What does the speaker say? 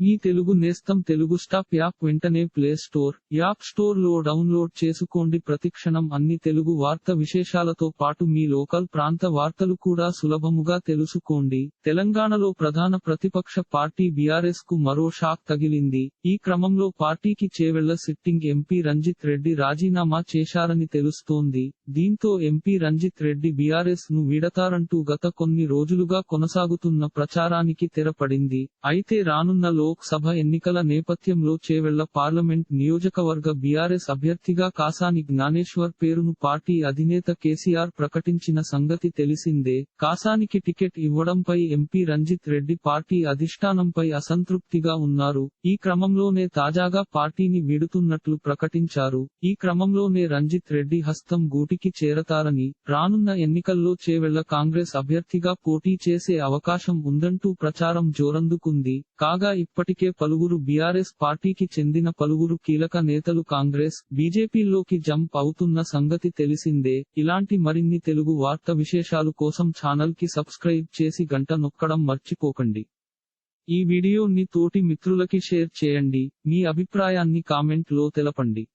మీ తెలుగు నేస్తం Telugu stop app వెంటనే play store app స్టోర్లో డౌన్లోడ్ చేసుకోండి. ప్రతిక్షణం అన్ని తెలుగు వార్త విశేషాలతో పాటు మీ లోకల్ ప్రాంత వార్తలు కూడా సులభముగా తెలుసుకోండి. తెలంగాణలో ప్రధాన ప్రతిపక్ష పార్టీ బీఆర్ఎస్కు మరో షాక్ తగిలింది. ఈ క్రమంలో పార్టీకి చేవెళ్ళ సిట్టింగ్ ఎంపీ రంజిత్ రెడ్డి రాజీనామా చేశారని తెలుస్తోంది. దీంతో ఎంపీ రంజిత్ రెడ్డి బీఆర్ఎస్ను వీడతారంటూ గత కొన్ని రోజులుగా కొనసాగుతున్న ప్రచారానికి తెరపడింది. అయితే రానున్న లో సభ ఎన్నికల నేపథ్యంలో చేవెళ్ళ పార్లమెంట్ నియోజకవర్గ బీఆర్ఎస్ అభ్యర్థిగా కాసాని జ్ఞానేశ్వర్ పేరును పార్టీ అధినేత కేసీఆర్ ప్రకటించిన సంగతి తెలిసిందే. కాసానికి టికెట్ ఇవ్వడంపై ఎంపీ రంజిత్ రెడ్డి పార్టీ అధిష్టానంపై అసంతృప్తిగా ఉన్నారు. ఈ క్రమంలోనే తాజాగా పార్టీని వీడుతున్నట్లు ప్రకటించారు. ఈ క్రమంలోనే రంజిత్ రెడ్డి హస్తం గూటికి చేరతారని రానున్న ఎన్నికల్లో చేవెళ్ళ కాంగ్రెస్ అభ్యర్థిగా పోటీ చేసే అవకాశం ఉందంటూ ప్రచారం జోరందుకుంది. కాగా ఇప్పటికే పలువురు బీఆర్ఎస్ పార్టీకి చెందిన పలువురు కీలక నేతలు కాంగ్రెస్ బీజేపీలోకి జంప్ అవుతున్న సంగతి తెలిసిందే. ఇలాంటి మరిన్ని తెలుగు వార్త విశేషాలు కోసం ఛానల్కి సబ్స్క్రైబ్ చేసి గంట నొక్కడం మర్చిపోకండి. ఈ వీడియోని తోటి మిత్రులకి షేర్ చేయండి. మీ అభిప్రాయాన్ని కామెంట్లో తెలపండి.